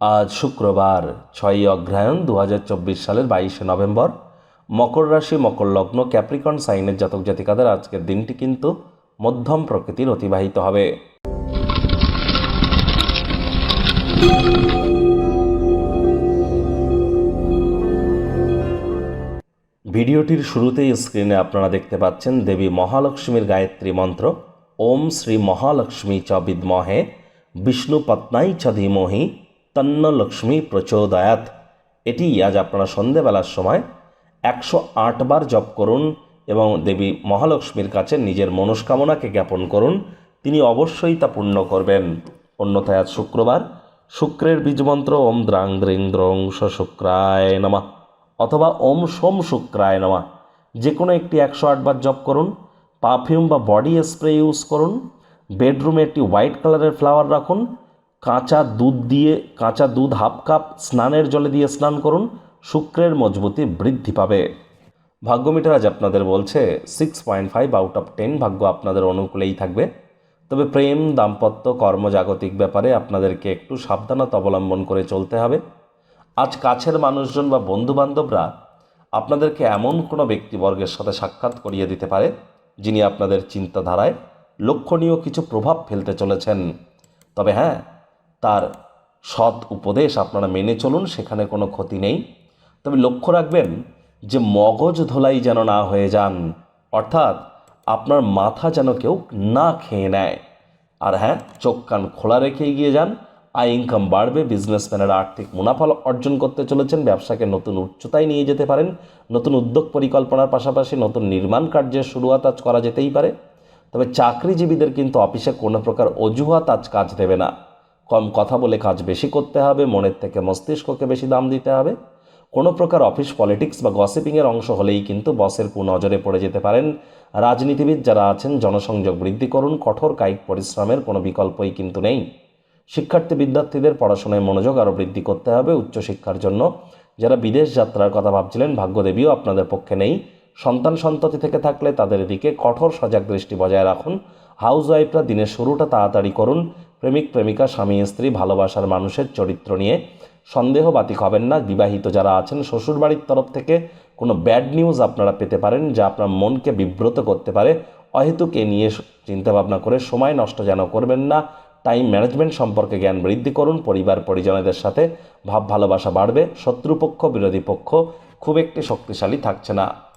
আজ শুক্রবার, ছয়ই অগ্রহায়ণ দু সালের বাইশে নভেম্বর। মকর রাশি, মকর লগ্ন, ক্যাপ্রিকন সাইনের জাতক জাতিকাদের আজকের দিনটি কিন্তু মধ্যম প্রকৃতির অতিবাহিত হবে। ভিডিওটির শুরুতেই স্ক্রিনে আপনারা দেখতে পাচ্ছেন দেবী মহালক্ষ্মীর গায়ত্রী মন্ত্র, ওম শ্রী মহালক্ষ্মী চ বিদ্মহে, বিষ্ণু পত্নাই চ ধীমহি তন্ন লক্ষ্মী প্রচোদয়াত। এটি আজ আপনারা সন্ধেবেলার সময় একশো বার জপ করুন এবং দেবী মহালক্ষ্মীর কাছে নিজের মনস্কামনাকে জ্ঞাপন করুন, তিনি অবশ্যই তা পূর্ণ করবেন। অন্যথায় আজ শুক্রবার, শুক্রের বীজমন্ত্র ওম দ্রাং দ্রিং দ্রং শুক্রায় নমা অথবা ওম সোম শুক্রায় নমা। যে কোনো একটি একশো আটবার জপ করুন, পারফিউম বা বডি স্প্রে ইউজ করুন, বেডরুমে একটি হোয়াইট কালারের ফ্লাওয়ার রাখুন কাঁচা দুধ দিয়ে, কাঁচা দুধ হাফ কাপ স্নানের জলে দিয়ে স্নান করুন, শুক্রের মজবুতি বৃদ্ধি পাবে। ভাগ্যমিটার আজ আপনাদের বলছে six point five out of ten ভাগ্য আপনাদের অনুকূলেই থাকবে। তবে প্রেম, দাম্পত্য, কর্মজাগতিক ব্যাপারে আপনাদেরকে একটু সাবধানতা অবলম্বন করে চলতে হবে। আজ কাছের মানুষজন বা বন্ধুবান্ধবরা আপনাদেরকে এমন কোনো ব্যক্তিবর্গের সাথে সাক্ষাৎ করিয়ে দিতে পারে, যিনি আপনাদের চিন্তাধারায় লক্ষণীয় কিছু প্রভাব ফেলতে চলেছেন। তবে হ্যাঁ সৎ উপদেশ আপনারা মেনে চলুন, সেখানে কোনো ক্ষতি নেই। তবে লক্ষ্য রাখবেন যে মগজ ধোলাই যেন না হয়ে যান, অর্থাৎ আপনার মাথা যেন কেউ না খেয়ে নেয়। আর হ্যাঁ চোখ কান খোলা রেখে এগিয়ে যান। আয় ইনকাম বাড়বে বিজনেসম্যানেরা আর্থিক মুনাফা অর্জন করতে চলেছেন, ব্যবসাকে নতুন উচ্চতায় নিয়ে যেতে পারেন, নতুন উদ্যোগ পরিকল্পনার পাশাপাশি নতুন নির্মাণ কার্যের শুরুয়াত আজ করা যেতেই পারে। তবে চাকরিজীবীদের কিন্তু অফিসে কোনো প্রকার অজুহাত আজ কাজ দেবে না। কম কথা বলে কাজ বেশি করতে হবে, মনের থেকে মস্তিষ্ককে বেশি দাম দিতে হবে। কোনো প্রকার অফিস পলিটিক্স বা গসিপিংয়ের অংশ হলেই কিন্তু বসের কুনজরে পড়ে যেতে পারেন। রাজনীতিবিদ যারা আছেন, জনসংযোগ বৃদ্ধি করুন, কঠোর কায়িক পরিশ্রমের কোনো বিকল্পই কিন্তু নেই। শিক্ষার্থী বিদ্যার্থীদের পড়াশোনায় মনোযোগ আরও বৃদ্ধি করতে হবে উচ্চশিক্ষার জন্য। যারা বিদেশ যাত্রার কথা ভাবছিলেন, ভাগ্যদেবীও আপনাদের পক্ষে নেই। সন্তান সন্ততি থেকে থাকলে তাদের দিকে কঠোর সজাগ দৃষ্টি বজায় রাখুন। হাউস ওয়াইফরা দিনের শুরুটা তাড়াতাড়ি করুন। প্রেমিক, প্রেমিকা, স্বামী, স্ত্রী, ভালোবাসার মানুষের চরিত্র নিয়ে সন্দেহবাতিক হবেন না। বিবাহিত যারা আছেন, শ্বশুরবাড়ির তরফ থেকে কোনো ব্যাড নিউজ আপনারা পেতে পারেন, যা আপনার মনকে বিব্রত করতে পারে। অহেতুক নিয়ে চিন্তাভাবনা করে সময় নষ্ট যেন করবেন না। টাইম ম্যানেজমেন্ট সম্পর্কে জ্ঞান বৃদ্ধি করুন। পরিবার, পরিজনদের সাথে ভাব ভালোবাসা বাড়বে। শত্রুপক্ষ, বিরোধী পক্ষ খুব একটি শক্তিশালী থাকছে না।